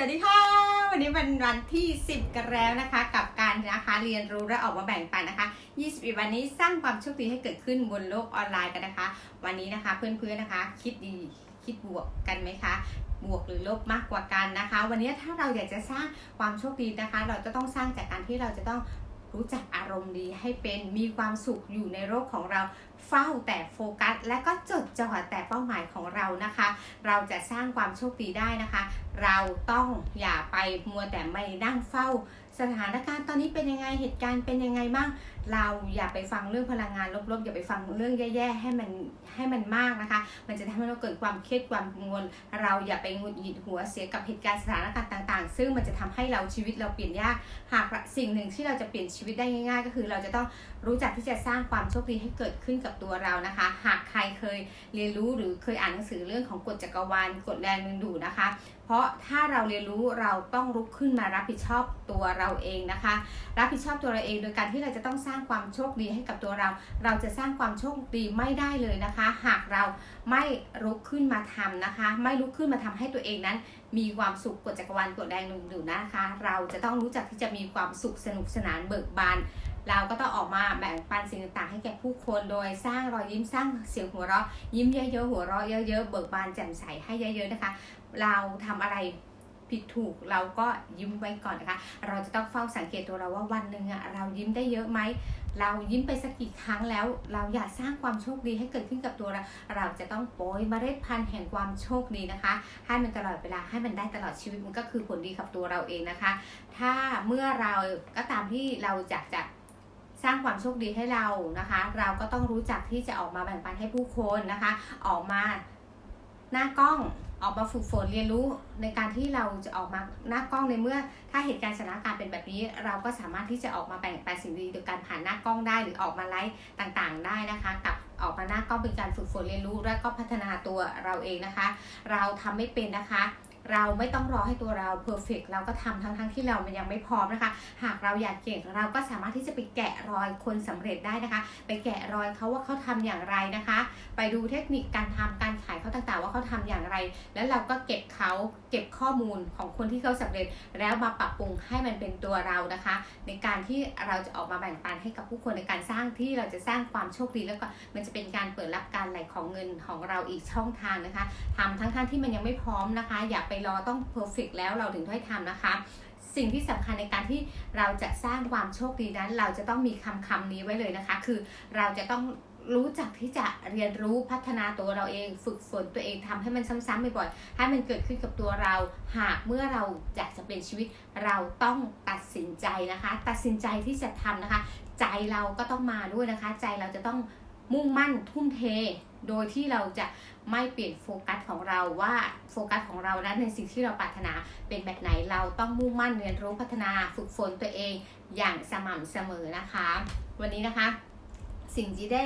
สวัสดีค่ะ วันนี้เป็นวันที่ 10 กันแล้วนะคะ กับการนะคะเรียนรู้และออกมาแบ่งปันนะคะ 20 วันนี้สร้างความโชคดีให้เกิดขึ้นบนโลกออนไลน์กันนะคะ วันนี้นะคะเพื่อนๆนะคะ คิดดีคิดบวกกันไหมคะบวกหรือลบมากกว่ากันนะคะ วันนี้ถ้าเราอยากจะสร้างความโชคดีนะคะ เราจะต้องสร้างจากการที่เราจะต้อง รู้จักอารมณ์ดีให้เป็นมีความสุขอยู่ในโลกของเราเฝ้าแต่โฟกัส และก็จดจ่อแต่เป้าหมายของเรานะคะ เราจะสร้างความโชคดีได้นะคะ เราต้องอย่าไปมัวแต่ไม่นั่งเฝ้า สถานการณ์ตอนนี้เป็นยังไงเหตุการณ์เป็นยังไงบ้าง เราอย่าไปฟังเรื่องพลังงานลบๆ อย่าไปฟังเรื่องแย่ๆให้มันให้มันมากนะคะ มันจะทำให้เราเกิดความเครียดความกังวล เราอย่าไปหงุดหงิดหัวเสียกับเหตุการณ์สถานการณ์ต่าง ๆ ซึ่งมันจะทำให้เราชีวิตเราเปลี่ยนยาก หากสิ่งหนึ่งที่เราจะเปลี่ยนชีวิตได้ง่าย ๆ ก็คือเราจะต้องรู้จักที่จะสร้างความโชคดีให้เกิดขึ้นกับตัวเรานะคะ หากใครเคยเรียนรู้หรือเคยอ่านหนังสือเรื่องของกฎจักรวาลกฎแรงดึงดูดนะคะ เพราะถ้าเราเรียนรู้เราต้องลุกขึ้นมารับผิดชอบตัวเราเองนะคะ รับผิดชอบตัวเราเอง โดยการที่เราจะต้องสร้างความโชคดีให้กับตัวเรา เราจะสร้างความโชคดีไม่ได้เลยนะคะ หากเราไม่ลุกขึ้นมาทำนะคะ ไม่ลุกขึ้นมาทำให้ตัวเองนั้น มีความสุขกฎจักรวาลกฎแรงดึงดูดนะคะ เราจะต้องรู้จักที่จะมีความสุขสนุกสนานเบิกบานเราก็ต้องออกมาแบ่งปันสิ่งต่างๆ ให้แก่ผู้คนโดยสร้างรอยยิ้มสร้างเสียงหัวเราะยิ้มเยอะๆหัวเราะเยอะๆเบิกบานแจ่มใสให้เยอะๆนะคะ เราทำอะไร ผิดถูกเราก็ยิ้มไว้ก่อนนะคะ เราจะต้องเฝ้าสังเกตตัวเราว่าวันหนึ่งอะเรายิ้มได้เยอะไหม เรายิ้มไปสักกี่ครั้งแล้ว เราอยากสร้างความโชคดีให้เกิดขึ้นกับตัวเรา เราจะต้องโปรยเมล็ดพันธุ์แห่งความโชคดีนะคะ ให้มันตลอดเวลาให้มันได้ตลอดชีวิตมันก็คือผลดีกับตัวเราเองนะคะ ถ้าเมื่อเราก็ตามที่เราอยากจะสร้างความโชคดีให้เรานะคะ เราก็ต้องรู้จักที่จะออกมาแบ่งปันให้ผู้คนนะคะ ออกมา หน้ากล้องออกมาฝึกฝนเรียนรู้ในการที่เราจะออกมาหน้ากล้องในเมื่อ ถ้าเหตุการณ์สถานการณ์เป็นแบบนี้ เราก็สามารถที่จะออกมาแบ่งปันสิ่งดีโดยการผ่านหน้ากล้องได้หรือออกมาไลฟ์ต่างๆ ได้นะคะกับออกมาหน้ากล้องเป็นการฝึกฝนเรียนรู้และก็พัฒนาตัวเราเองนะคะ เราทำไม่เป็นนะคะ เราไม่ต้องรอให้ตัวเราเพอร์เฟกเราก็ทำทั้งๆทที่เรามันยังไม่พร้อมนะคะ หากเราอยากเก่งเราก็สามารถที่จะไปแกะรอยคนสำเร็จได้นะคะ ไปแกะรอยเขาว่าเขาทำอย่างไรนะคะ ไปดูเทคนิคการทำการขายเขาต่างๆ ว่าเขาทำอย่างไร แล้วเราก็เก็บเขาเก็บข้อมูลของคนที่เขาสำเร็จ แล้วมาปรับปรุงให้มันเป็นตัวเรานะคะ ในการที่เราจะออกมาแบ่งปันให้กับผู้คนในการสร้างที่เราจะสร้างความโชคดีแล้วก็มันจะเป็นการเปิดรับการไหลของเงินของเราอีกช่องทางนะคะทำทั้งๆที่มันยังไม่พร้อมนะคะ อย่าไปรอต้องเพอร์เฟกแล้วเราถึงค่อยทำนะคะ สิ่งที่สำคัญในการที่เราจะสร้างความโชคดีนั้น เราจะต้องมีคำคำนี้ไว้เลยนะคะ คือเราจะต้องรู้จักที่จะเรียนรู้พัฒนาตัวเราเอง ฝึกฝนตัวเองทำให้มันซ้ำๆบ่อยๆให้มันเกิดขึ้นกับตัวเรา หากเมื่อเราอยากจะเปลี่ยนชีวิต เราต้องตัดสินใจนะคะ ตัดสินใจที่จะทำนะคะ ใจเราก็ต้องมาด้วยนะคะ ใจเราจะต้อง มุ่งมั่นทุ่มเท โดยที่เราจะไม่เปลี่ยนโฟกัสของเราว่าโฟกัสของเรานั้นในสิ่งที่เราปรารถนาเป็นแบบไหนเราต้องมุ่งมั่นเรียนรู้พัฒนาฝึกฝนตัวเองอย่างสม่ำเสมอนะคะ วันนี้นะคะ สิ่งที่ได้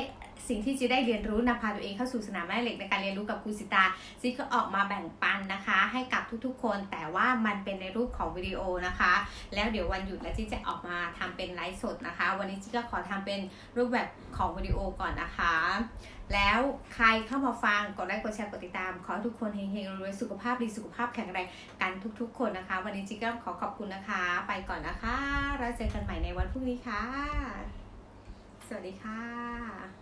สิ่งที่จะได้เรียนรู้นำพาตัวเองเข้าสู่สนามแม่เหล็กในการเรียนรู้กับครูสิตาซิก็ออกมาแบ่งปันนะคะ ให้กับทุกๆ คน แต่ว่ามันเป็นในรูปของวิดีโอนะคะ แล้วเดี๋ยววันหยุดแล้วจิจะออกมาทำเป็นไลฟ์สดนะคะ วันนี้จิก็ขอทำเป็นรูปแบบของวิดีโอก่อนนะคะ แล้วใครเข้ามาฟังกดไลค์กดแชร์กดติดตาม ขอทุกคนเฮงๆรวยสุขภาพดีสุขภาพแข็งแรงกันทุกๆ คนนะคะ วันนี้จิก็ขอขอบคุณนะคะ ไปก่อนนะคะ แล้วเจอกันใหม่ในวันพรุ่งนี้ค่ะ สวัสดีค่ะ